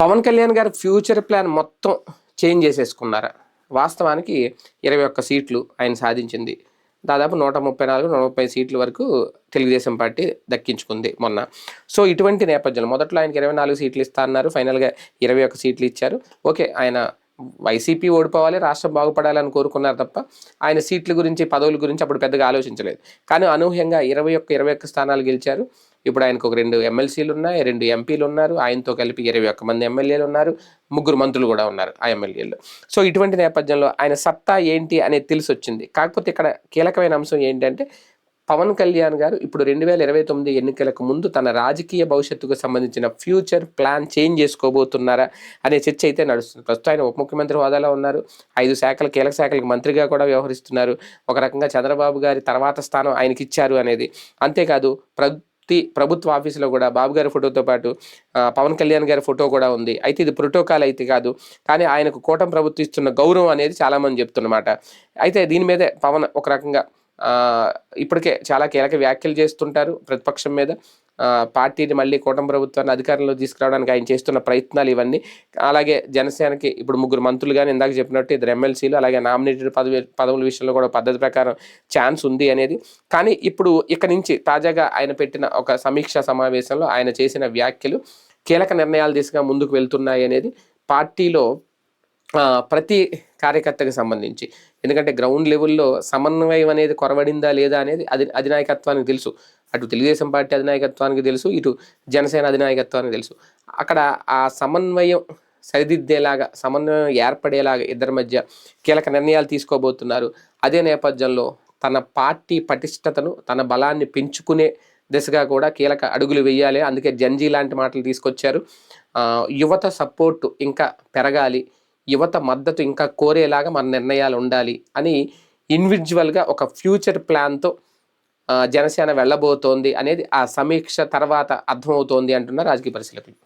పవన్ కళ్యాణ్ గారి future plan మొత్తం change చేసేసుకున్నారా? వాస్తవానికి ఇరవై ఒక్క సీట్లు ఆయన సాధించింది. దాదాపు నూట ముప్పై నాలుగు నూట ముప్పై సీట్ల వరకు తెలుగుదేశం పార్టీ దక్కించుకుంది మొన్న. సో ఇటువంటి నేపథ్యంలో మొదట్లో ఆయనకి ఇరవై నాలుగు సీట్లు ఇస్తా అన్నారు. ఫైనల్గా ఇరవై ఒక్క సీట్లు ఇచ్చారు. ఓకే ఆయన వైసీపీ ఓడిపోవాలి రాష్ట్రం బాగుపడాలని కోరుకున్నారు తప్ప ఆయన సీట్ల గురించి పదవుల గురించి అప్పుడు పెద్దగా ఆలోచించలేదు. కానీ అనూహ్యంగా ఇరవై ఒక్క ఇరవై ఒక్క స్థానాలు గెలిచారు. ఇప్పుడు ఆయనకు ఒక రెండు ఎమ్మెల్సీలు ఉన్నాయి రెండు ఎంపీలు ఉన్నారు ఆయనతో కలిపి ఇరవై ఒక్క మంది ఎమ్మెల్యేలు ఉన్నారు ముగ్గురు మంత్రులు కూడా ఉన్నారు ఆ ఎమ్మెల్యేలు. సో ఇటువంటి నేపథ్యంలో ఆయన సత్తా ఏంటి అనేది తెలిసి వచ్చింది కాకపోతే ఇక్కడ కీలకమైన అంశం ఏంటంటే పవన్ కళ్యాణ్ గారు ఇప్పుడు రెండు వేల ఇరవై తొమ్మిది ఎన్నికలకు ముందు తన రాజకీయ భవిష్యత్తుకు సంబంధించిన ఫ్యూచర్ ప్లాన్ చేంజ్ చేసుకోబోతున్నారా అనే చర్చ అయితే నడుస్తుంది. ప్రస్తుతం ఆయన ఉప ముఖ్యమంత్రి హోదాలో ఉన్నారు ఐదు శాఖల కీలక శాఖలకు మంత్రిగా కూడా వ్యవహరిస్తున్నారు. ఒక రకంగా చంద్రబాబు గారి తర్వాత స్థానం ఆయనకి ఇచ్చారు అనేది. అంతేకాదు ప్ర ప్రతి ప్రభుత్వ ఆఫీసులో కూడా బాబు గారి ఫోటోతో పాటు పవన్ కళ్యాణ్ గారి ఫోటో కూడా ఉంది. అయితే ఇది ప్రోటోకాల్ అయితే కాదు. కానీ ఆయనకు కూటమి ప్రభుత్వం ఇస్తున్న గౌరవం అనేది చాలామంది చెప్తున్నమాట. అయితే దీని మీదే పవన్ ఒక రకంగా ఇప్పటికే చాలా కీలక వ్యాఖ్యలు చేస్తుంటారు ప్రతిపక్షం మీద. పార్టీని మళ్ళీ కూటమి ప్రభుత్వాన్ని అధికారంలో తీసుకురావడానికి ఆయన చేస్తున్న ప్రయత్నాలు ఇవన్నీ. అలాగే జనసేనకి ఇప్పుడు ముగ్గురు మంత్రులు కానీ ఇందాక చెప్పినట్టు ఇద్దరు ఎమ్మెల్సీలు అలాగే నామినేటెడ్ పదవి పదవుల విషయంలో కూడా పద్ధతి ప్రకారం ఛాన్స్ ఉంది అనేది. కానీ ఇప్పుడు ఇక నుంచి తాజాగా ఆయన పెట్టిన ఒక సమీక్షా సమావేశంలో ఆయన చేసిన వ్యాఖ్యలు కీలక నిర్ణయాల దిశగా ముందుకు వెళ్తున్నాయి అనేది. పార్టీలో ప్రతి కార్యకర్తకు సంబంధించి. ఎందుకంటే గ్రౌండ్ లెవెల్లో సమన్వయం అనేది కొరవడిందా లేదా అనేది అది అధినాయకత్వానికి తెలుసు. అటు తెలుగుదేశం పార్టీ అధినాయకత్వానికి తెలుసు ఇటు జనసేన అధినాయకత్వానికి తెలుసు. అక్కడ ఆ సమన్వయం సరిదిద్దేలాగా సమన్వయం ఏర్పడేలాగా ఇద్దరి మధ్య కీలక నిర్ణయాలు తీసుకోబోతున్నారు. అదే నేపథ్యంలో తన పార్టీ పటిష్టతను తన బలాన్ని పెంచుకునే దిశగా కూడా కీలక అడుగులు వేయాలి. అందుకే జంజీ లాంటి మాటలు తీసుకొచ్చారు. యువత సపోర్టు ఇంకా పెరగాలి. యువత మద్దతు ఇంకా కోరేలాగా మన నిర్ణయాలు ఉండాలి అని ఇండివిజువల్గా ఒక ఫ్యూచర్ ప్లాన్తో జనసేన వెళ్ళబోతోంది అనేది ఆ సమీక్ష తర్వాత అర్థమవుతోంది అంటున్నారు రాజకీయ పరిశీలకులు.